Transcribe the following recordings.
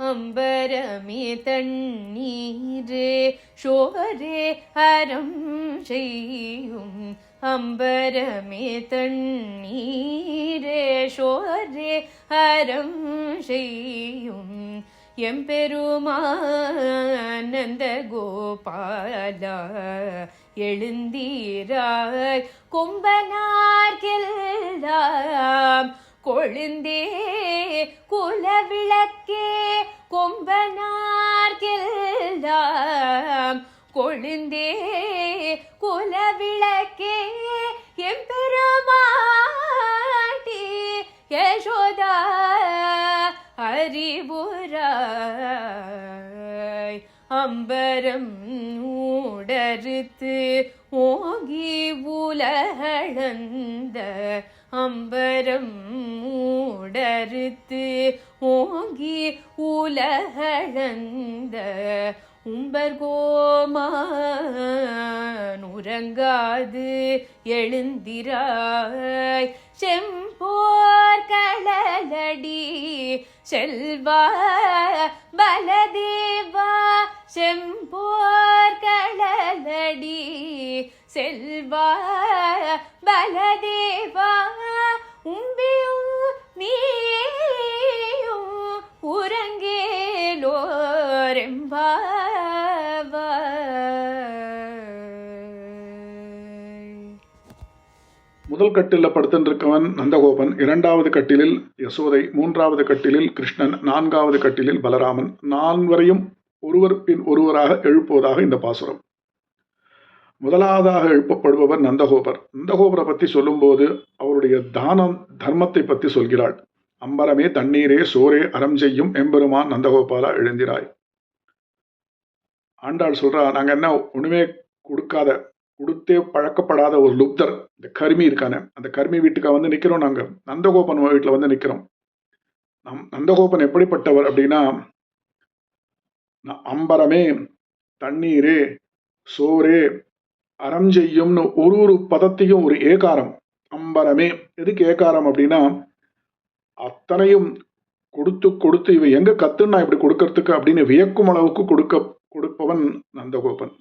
அம்பரமே தண்ணீரே சோரே அறம் செய்யும். அம்பரமே தண்ணீரே சோரே அறம் செய்யும். எம்பெருமானந்த கோபாலா எழுந்தீராய் கொம்பனார்கெல்லாம் கொழுந்தே குலவிளக்கே கொம்பனார்கெல்லாம் கொழுந்தே குலவிளக்கே எம்பெருமாட்டி யசோதா அறிவுராய். அம்பரம் ஊடறுத்து ஓங்கி உலகளந்த அம்பரம் ஊடறுத்து ஓங்கி உலகழந்த உம்பர்கோமான் உறங்காது எழுந்திராய். செம்போர் கடலடி செல்வா பலதேவா. செம்போர் கடலடி செல்வா பலதேவா. உம்ப நீயும் உறங்கேலோரெம்பாவ முதல் கட்டிலில் படுத்திருக்கவன் நந்தகோபன் இரண்டாவது கட்டிலில் யசோதை மூன்றாவது கட்டிலில் கிருஷ்ணன் நான்காவது கட்டிலில் பலராமன். நான்வரையும் ஒருவர் பின் ஒருவராக எழுப்புவதாக இந்த பாசுரம். முதலாவதாக எழுப்பப்படுபவர் நந்தகோபர். நந்தகோபரை பற்றி சொல்லும்போது அவருடைய தானம் தர்மத்தை பற்றி சொல்கிறாள். அம்பரமே தண்ணீரே சோரே அறம் செய்யும் எம்பெருமான் நந்தகோபாலா எழுந்திராய். ஆண்டாள் சொல்றா நாங்கள் என்ன ஒன்றுமே கொடுக்காத கொடுத்தே பழக்கப்படாத ஒரு லுப்தர். இந்த கருமி இருக்கானே அந்த கருமி வீட்டுக்காக வந்து நிற்கிறோம் நாங்கள் நந்தகோபன் வீட்டில் வந்து நிற்கிறோம் நம் நந்தகோபன் எப்படிப்பட்டவர் அப்படின்னா அம்பரமே தண்ணீரே சோரே அறம் செய்யும்னு ஒரு ஒரு பதத்தையும் ஒரு ஏகாரம் அம்பரமே. எதுக்கு ஏகாரம் அப்படின்னா அத்தனையும் கொடுத்து கொடுத்து இவ எங்க கத்துன்னா இப்படி கொடுக்கறதுக்கு அப்படின்னு வியக்கும் அளவுக்கு கொடுக்க கொடுப்பவன் நந்தகோபன்.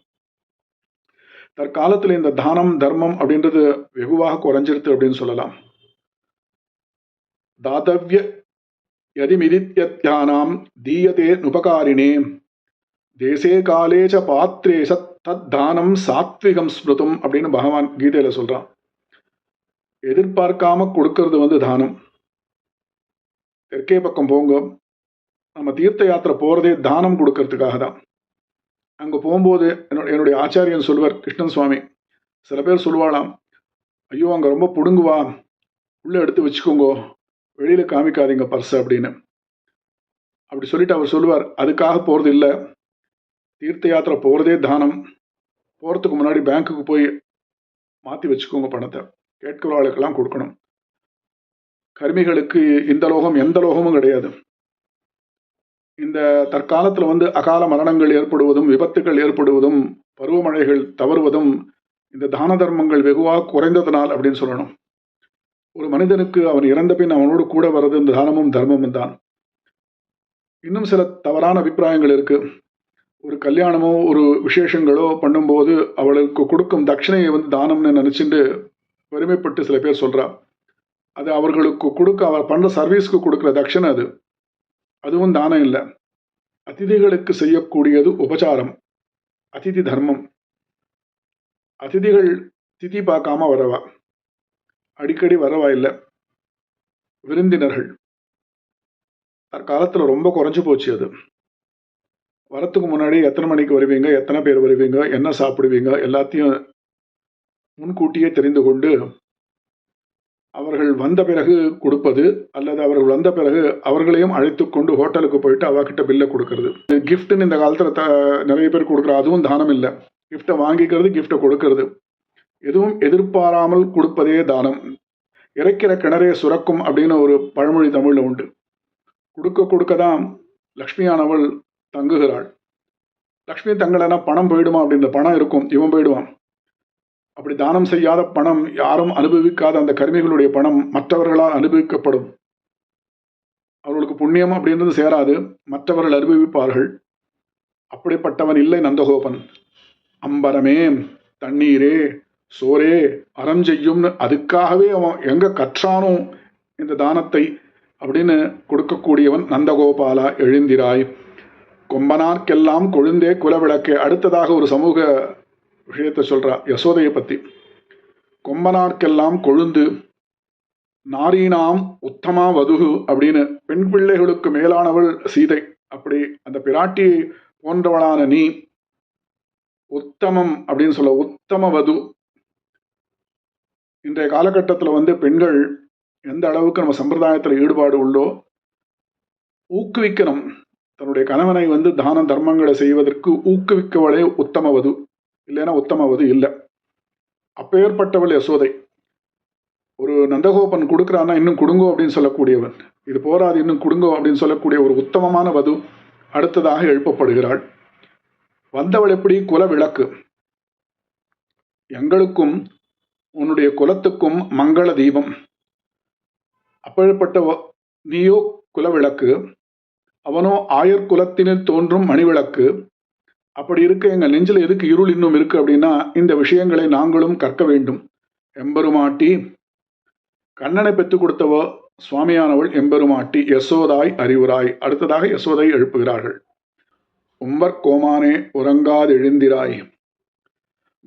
தற்காலத்தில் இந்த தானம் தர்மம் அப்படின்றது வெகுவாக குறைஞ்சிருது அப்படின்னு சொல்லலாம். தாதவிய யதிமிதித்யானாம் தீயதே நுபகாரினே தேசே காலே ச பாத்திரே சத் தத் தானம் சாத்விகம் ஸ்மிருதம் அப்படின்னு பகவான் கீதையில சொல்றான். எதிர்பார்க்காம கொடுக்கறது வந்து தானம். தெற்கே பக்கம் போங்க. நம்ம தீர்த்த யாத்திரை போறதே தானம் கொடுக்கறதுக்காக தான். அங்க போகும்போது என்னுடைய என்னுடைய ஆச்சாரியன் சொல்லுவார் கிருஷ்ணன் சுவாமி சில பேர் சொல்லுவாளாம் ஐயோ அங்க ரொம்ப புடுங்குவா. உள்ள எடுத்து வச்சுக்கோங்கோ. வெளியில காமிக்காதீங்க பர்ஸ் அப்படின்னு. அப்படி சொல்லிட்டு அவர் சொல்லுவார் அதுக்காக போறது இல்லை தீர்த்த யாத்திரை போகிறதே தானம். போகிறதுக்கு முன்னாடி பேங்க்குக்கு போய் மாற்றி வச்சுக்கோங்க பணத்தை. கேட்கிறவர்களுக்கெல்லாம் கொடுக்கணும். கர்மிகளுக்கு இந்த லோகம் எந்த லோகமும் கிடையாது. இந்த தற்காலத்தில் வந்து அகால மரணங்கள் ஏற்படுவதும் விபத்துகள் ஏற்படுவதும் பருவமழைகள் தவறுவதும் இந்த தான தர்மங்கள் வெகுவாக குறைந்ததனால் அப்படின்னு சொல்லணும். ஒரு மனிதனுக்கு அவன் இறந்த பின் அவனோடு கூட வர்றது இந்த தானமும் தர்மமும் தான் இன்னும் சில தவறான அபிப்பிராயங்கள் இருக்குது ஒரு கல்யாணமோ ஒரு விசேஷங்களோ பண்ணும்போது அவளுக்கு கொடுக்கும் தட்சிணையை வந்து தானம்னு நினச்சிட்டு பெருமைப்பட்டு சில பேர் சொல்கிறா அது அவர்களுக்கு கொடுக்க அவர் பண்ணுற சர்வீஸ்க்கு கொடுக்குற தட்சணை அது. அதுவும் தானம் இல்லை. அதிதிகளுக்கு செய்யக்கூடியது உபச்சாரம். அதிதி தர்மம். அதிதிகள் திதி பார்க்காம வரவா? அடிக்கடி வரவா இல்லை? விருந்தினர்கள். தற்காலத்தில் ரொம்ப குறைஞ்சு போச்சு அது. வரத்துக்கு முன்னாடி எத்தனை மணிக்கு வருவீங்க? எத்தனை பேர் வருவீங்க? என்ன சாப்பிடுவீங்க? எல்லாத்தையும் முன்கூட்டியே தெரிந்து கொண்டு அவர்கள் வந்த பிறகு கொடுப்பது அல்லது அவர்கள் வந்த பிறகு அவர்களையும் அழைத்து கொண்டு ஹோட்டலுக்கு போயிட்டு அவகிட்ட பில்லை கொடுக்கறது. கிஃப்ட்டுன்னு இந்த காலத்தில் த நிறைய பேர் கொடுக்குற அதுவும் தானம் இல்லை. கிஃப்டை வாங்கிக்கிறது கிஃப்டை கொடுக்கறது. எதுவும் எதிர்பாராமல் கொடுப்பதே தானம். இறைக்கிற கிணறே சுரக்கும் அப்படின்னு ஒரு பழமொழி தமிழில் உண்டு. கொடுக்க கொடுக்க தான் லக்ஷ்மியானவள் தங்குகிறாள். லக்ஷ்மி தங்கலைன்னா பணம் போயிடுமா அப்படின்ற பணம் இருக்கும் இவன் போயிடுவான். அப்படி தானம் செய்யாத பணம் யாரும் அனுபவிக்காத அந்த கருமிகளுடைய பணம் மற்றவர்களால் அனுபவிக்கப்படும். அவர்களுக்கு புண்ணியம் அப்படின்றது சேராது மற்றவர்கள் அனுபவிப்பார்கள். அப்படிப்பட்டவன் இல்லை நந்தகோபன். அம்பரமே தண்ணீரே சோரே அறம் செய்யும்னு அதுக்காகவே அவன் எங்க கற்றானோ இந்த தானத்தை அப்படின்னு கொடுக்கக்கூடியவன் நந்தகோபாலா எழுந்திராய். கொம்பனார்க்கெல்லாம் கொழுந்தே குலவிளக்கே. அடுத்ததாக ஒரு சமூக விஷயத்தை சொல்கிறா யசோதையை பற்றி கொம்பனார்க்கெல்லாம் கொழுந்து நாரீனாம் உத்தமா வதுகு அப்படின்னு பெண் பிள்ளைகளுக்கு மேலானவள் சீதை. அப்படி அந்த பிராட்டி போன்றவளான நீ உத்தமம் அப்படின்னு சொல்ல உத்தம வது. இன்றைய காலகட்டத்தில் வந்து பெண்கள் எந்த அளவுக்கு நம்ம சம்பிரதாயத்தில் ஈடுபாடு உள்ளோ ஊக்குவிக்கணும். தன்னுடைய கணவனை வந்து தான தர்மங்களை செய்வதற்கு ஊக்குவிக்கவளே உத்தமவது. இல்லைன்னா உத்தமவது இல்லை. அப்பேற்பட்டவள் யசோதை. ஒரு நந்தகோபன் கொடுக்குறான்னா இன்னும் கொடுங்கோ அப்படின்னு சொல்லக்கூடியவன். இது போராது இன்னும் கொடுங்கோ அப்படின்னு சொல்லக்கூடிய ஒரு உத்தமமான வது அடுத்ததாக எழுப்பப்படுகிறாள். வந்தவள் எப்படி? குல விளக்கு. எங்களுக்கும் உன்னுடைய குலத்துக்கும் மங்கள தீபம். அப்பேற்பட்ட நீயோ குலவிளக்கு அவனோ ஆயர் குலத்தினர் தோன்றும் மணிவிளக்கு. அப்படி இருக்க எங்கள் நெஞ்சில் எதுக்கு இருள் இன்னும் இருக்கு அப்படின்னா இந்த விஷயங்களை நாங்களும் கற்க வேண்டும். எம்பெருமாட்டி கண்ணனை பெற்றுக் கொடுத்தவோ சுவாமியானவள் எம்பெருமாட்டி யசோதாய் அறிவுராய். அடுத்ததாக யசோதை எழுப்புகிறார்கள். உம்பர் கோமானே உறங்காதெழுந்திராய்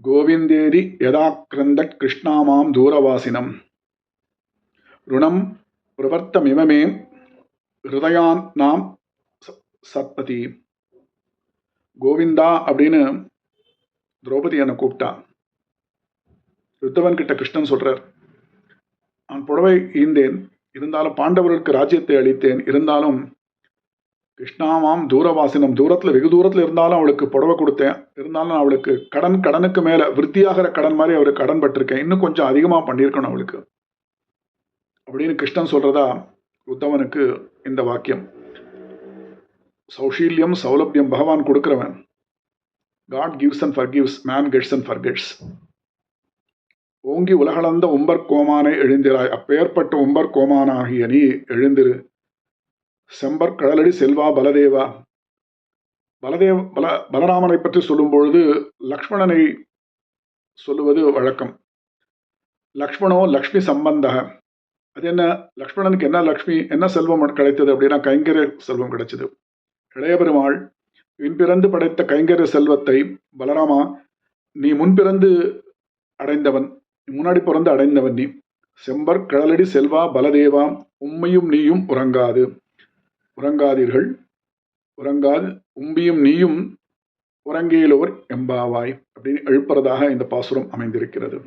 கோவிந்தேரி யதாக்கிரந்தட் கிருஷ்ணாமாம் தூரவாசினம். ருணம் பிரவர்த்தமிமமே ஹிருதயான் நாம் சத்பதி கோவிந்தா அப்படின்னு திரௌபதி என்னை கூப்பிட்டா. யுத்தவன் கிட்ட கிருஷ்ணன் சொல்றார் நான் புடவை ஈந்தேன் இருந்தாலும் பாண்டவர்களுக்கு ராஜ்யத்தை அளித்தேன் இருந்தாலும் கிருஷ்ணாமாம் தூரவாசினம் தூரத்தில் வெகு தூரத்தில் இருந்தாலும் அவளுக்கு புடவை கொடுத்தேன் இருந்தாலும் நான் அவளுக்கு கடன் கடனுக்கு மேலே விருத்தியாகிற கடன் மாதிரி அவருக்கு கடன் பட்டிருக்கேன் இன்னும் கொஞ்சம் அதிகமாக பண்ணியிருக்கணும் அவளுக்கு. அப்படின்னு கிருஷ்ணன் சொல்றதா உத்தவனுக்கு இந்த வாக்கியம். சௌஷீல்யம் சௌலபியம் பகவான் கொடுக்குறவன். God gives and forgives man gets and forgets ஓங்கி உலகளந்த உம்பர் கோமானை எழுந்திராய். அப்பேற்பட்ட உம்பர் கோமானாகிய நீ எழுந்திரு. செம்பர் கடலடி செல்வா பலதேவா. பலதேவ பல பலராமனை பற்றி சொல்லும் பொழுது லக்ஷ்மணனை சொல்லுவது வழக்கம். லக்ஷ்மணோ லக்ஷ்மி சம்பந்தக. அது என்ன? லக்ஷ்மணனுக்கு என்ன லக்ஷ்மி என்ன செல்வம் கிடைத்தது அப்படின்னா கைங்கரிய செல்வம் கிடைச்சது. இளையபெருமாள் பின்பிறந்து படைத்த கைங்கர செல்வத்தை பலராமா நீ முன்பிறந்து அடைந்தவன் முன்னாடி பிறந்து அடைந்தவன் நீ. செம்பர் கடலடி செல்வா பலதேவா உம்மையும் நீயும் உறங்காது. உறங்காதீர்கள். உறங்காது உம்பியும் நீயும் உறங்கியலோர் எம்பாவாய் அப்படின்னு எழுப்புறதாக இந்த பாசுரம் அமைந்திருக்கிறது.